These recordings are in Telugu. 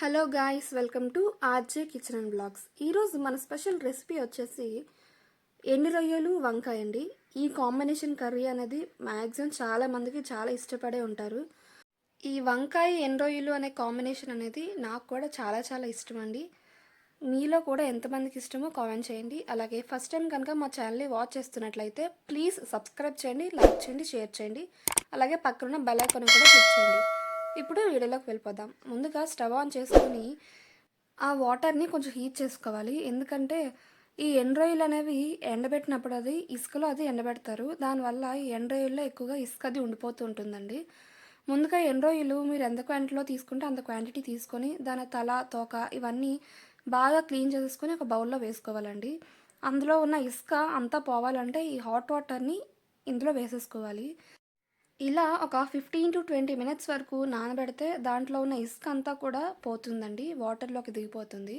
Hello guys welcome to RJ kitchen and blogs. ఈరోజు మన స్పెషల్ రెసిపీ వచ్చేసి ఎండు రొయ్యలు వంకాయ అండి. ఈ కాంబినేషన్ కర్రీ అనేది మ్యాక్సిమం చాలామందికి చాలా ఇష్టపడే ఉంటారు. ఈ వంకాయ ఎండు రొయ్యలు అనే కాంబినేషన్ అనేది నాకు కూడా చాలా చాలా ఇష్టం అండి. మీలో కూడా ఎంతమందికి ఇష్టమో కామెంట్ చేయండి. అలాగే ఫస్ట్ టైం కనుక మా ఛానల్ని వాచ్ చేస్తున్నట్లయితే ప్లీజ్ సబ్స్క్రైబ్ చేయండి లైక్ చేయండి షేర్ చేయండి. అలాగే పక్కన బెల్ ఐకాన్ కూడా క్లిక్ చేయండి. ఇప్పుడు వీడియోలోకి వెళ్ళిపోదాం. ముందుగా స్టవ్ ఆన్ చేసుకొని ఆ వాటర్ని కొంచెం హీట్ చేసుకోవాలి. ఎందుకంటే ఈ ఎండ్రాయిల్ అనేవి ఎండబెట్టినప్పుడు అది ఇసుకలో అది ఎండబెడతారు. దానివల్ల ఈ ఎండ్రాయిల్లో ఎక్కువగా ఇసుక అది ఉండిపోతూ ఉంటుందండి. ముందుగా ఎండ్రాయిలు మీరు ఎంత క్వాంటిటీలో తీసుకుంటే అంత క్వాంటిటీ తీసుకొని దాని తల తోక ఇవన్నీ బాగా క్లీన్ చేసుకొని ఒక బౌల్లో వేసుకోవాలండి. అందులో ఉన్న ఇసుక అంతా పోవాలంటే ఈ హాట్ వాటర్ని ఇందులో వేసేసుకోవాలి. ఇలా ఒక ఫిఫ్టీన్ టు ట్వంటీ మినిట్స్ వరకు నానబెడితే దాంట్లో ఉన్న ఇసుక అంతా కూడా పోతుందండి వాటర్లోకి దిగిపోతుంది.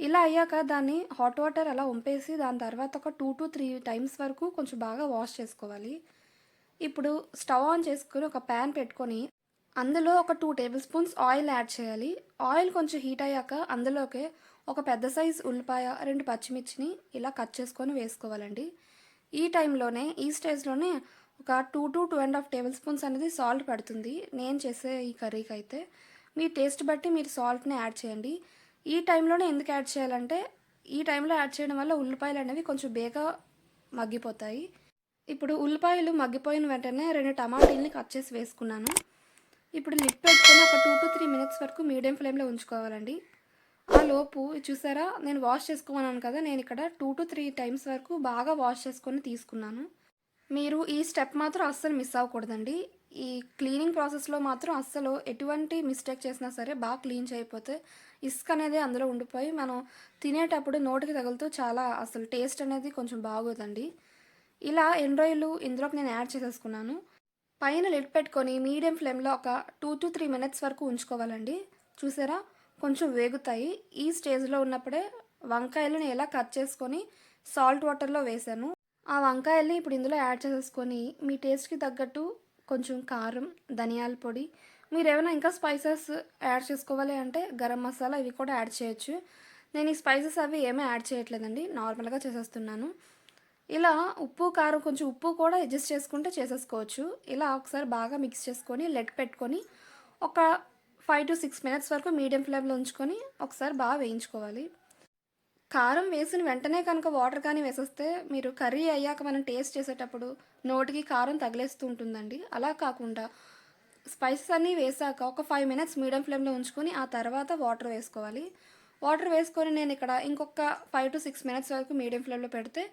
ఇలా అయ్యాక దాన్ని హాట్ వాటర్ అలా ఉంపేసి దాని తర్వాత ఒక టూ టు త్రీ టైమ్స్ వరకు కొంచెం బాగా వాష్ చేసుకోవాలి. ఇప్పుడు స్టవ్ ఆన్ చేసుకుని ఒక ప్యాన్ పెట్టుకొని అందులో ఒక two tablespoons oil add చేయాలి. ఆయిల్ కొంచెం హీట్ అయ్యాక అందులోకి ఒక పెద్ద సైజ్ ఉల్లిపాయ రెండు పచ్చిమిర్చిని ఇలా కట్ చేసుకొని వేసుకోవాలండి. ఈ టైంలోనే ఈ స్టేజ్లోనే ఒక two to two and half tablespoons అనేది సాల్ట్ పడుతుంది. నేను చేసే ఈ కర్రీకి అయితే మీ టేస్ట్ బట్టి మీరు సాల్ట్ని యాడ్ చేయండి. ఈ టైంలోనే ఎందుకు యాడ్ చేయాలంటే ఈ టైంలో యాడ్ చేయడం వల్ల ఉల్లిపాయలు అనేవి కొంచెం బేగా మగ్గిపోతాయి. ఇప్పుడు ఉల్లిపాయలు మగ్గిపోయిన వెంటనే రెండు టమాటీల్ని కట్ చేసి వేసుకున్నాను. ఇప్పుడు లిప్ పెట్టుకొని ఒక టూ టు త్రీ మినిట్స్ వరకు మీడియం ఫ్లేమ్లో ఉంచుకోవాలండి. ఆ లోపు చూసారా? నేను వాష్ చేసుకోమన్నాను కదా నేను ఇక్కడ టూ టు త్రీ టైమ్స్ వరకు బాగా వాష్ చేసుకొని తీసుకున్నాను. మీరు ఈ స్టెప్ మాత్రం అస్సలు మిస్ అవ్వకూడదండి. ఈ క్లీనింగ్ ప్రాసెస్లో మాత్రం అస్సలు ఎటువంటి మిస్టేక్ చేసినా సరే బాగా క్లీన్ చేయకపోతే ఇసుక అనేది అందులో ఉండిపోయి మనం తినేటప్పుడు నోటికి తగులుతూ చాలా అసలు టేస్ట్ అనేది కొంచెం బాగోదండి. ఇలా ఎండ్రాయిలు ఇందులోకి నేను యాడ్ చేసేసుకున్నాను. పైన లిడ్ పెట్టుకొని మీడియం ఫ్లేమ్లో ఒక టూ టు త్రీ మినిట్స్ వరకు ఉంచుకోవాలండి. చూసారా? కొంచెం వేగుతాయి. ఈ స్టేజ్లో ఉన్నప్పుడే వంకాయలను ఎలా కట్ చేసుకొని సాల్ట్ వాటర్లో వేసాను. ఆ వంకాయల్ని ఇప్పుడు ఇందులో యాడ్ చేసేసుకొని మీ టేస్ట్కి తగ్గట్టు కొంచెం కారం ధనియాల పొడి మీరు ఏమైనా ఇంకా స్పైసెస్ యాడ్ చేసుకోవాలి అంటే గరం మసాలా ఇవి కూడా యాడ్ చేయొచ్చు. నేను ఈ స్పైసెస్ అవి ఏమీ యాడ్ చేయట్లేదండి నార్మల్గా చేసేస్తున్నాను. ఇలా ఉప్పు కారం కొంచెం ఉప్పు కూడా అడ్జస్ట్ చేసుకుంటే చేసేసుకోవచ్చు. ఇలా ఒకసారి బాగా మిక్స్ చేసుకొని లెట్ పెట్టుకొని ఒక ఫైవ్ టు సిక్స్ మినిట్స్ వరకు మీడియం ఫ్లేమ్లో ఉంచుకొని ఒకసారి బాగా వేయించుకోవాలి. కారం వేసిన వెంటనే కనుక వాటర్ కానీ వేసేస్తే మీరు కర్రీ అయ్యాక మనం టేస్ట్ చేసేటప్పుడు నోటికి కారం తగిలేస్తూ ఉంటుందండి. అలా కాకుండా స్పైసెస్ అన్నీ వేసాక ఒక ఫైవ్ మినిట్స్ మీడియం ఫ్లేమ్లో ఉంచుకొని ఆ తర్వాత వాటర్ వేసుకోవాలి. వాటర్ వేసుకొని నేను ఇక్కడ ఇంకొక ఫైవ్ టు సిక్స్ మినిట్స్ వరకు మీడియం ఫ్లేమ్లో పెడితే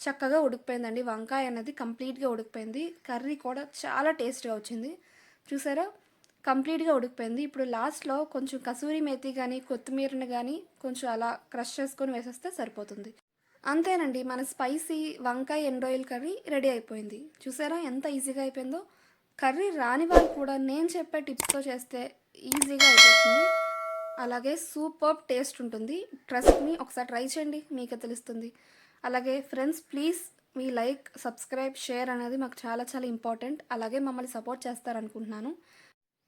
చక్కగా ఉడికిపోయిందండి. వంకాయ అనేది కంప్లీట్గా ఉడికిపోయింది. కర్రీ కూడా చాలా టేస్ట్గా వచ్చింది. చూసారా? కంప్లీట్గా ఉడికిపోయింది. ఇప్పుడు లాస్ట్లో కొంచెం కసూరి మేతి కానీ కొత్తిమీరని కానీ కొంచెం అలా క్రష్ చేసుకొని వేసేస్తే సరిపోతుంది. అంతేనండి మన స్పైసీ వంకాయ ఎండ్రాయిల్ కర్రీ రెడీ అయిపోయింది. చూసారా ఎంత ఈజీగా అయిపోయిందో? కర్రీ రాని వాళ్ళు కూడా నేను చెప్పే టిప్స్తో చేస్తే ఈజీగా అయిపోతుంది. అలాగే సూపర్ టేస్ట్ ఉంటుంది. ట్రస్ట్ మీ ఒకసారి ట్రై చేయండి మీకే తెలుస్తుంది. అలాగే ఫ్రెండ్స్ ప్లీజ్ మీ లైక్ సబ్స్క్రైబ్ షేర్ అనేది మాకు చాలా చాలా ఇంపార్టెంట్. అలాగే మమ్మల్ని సపోర్ట్ చేస్తారనుకుంటున్నాను.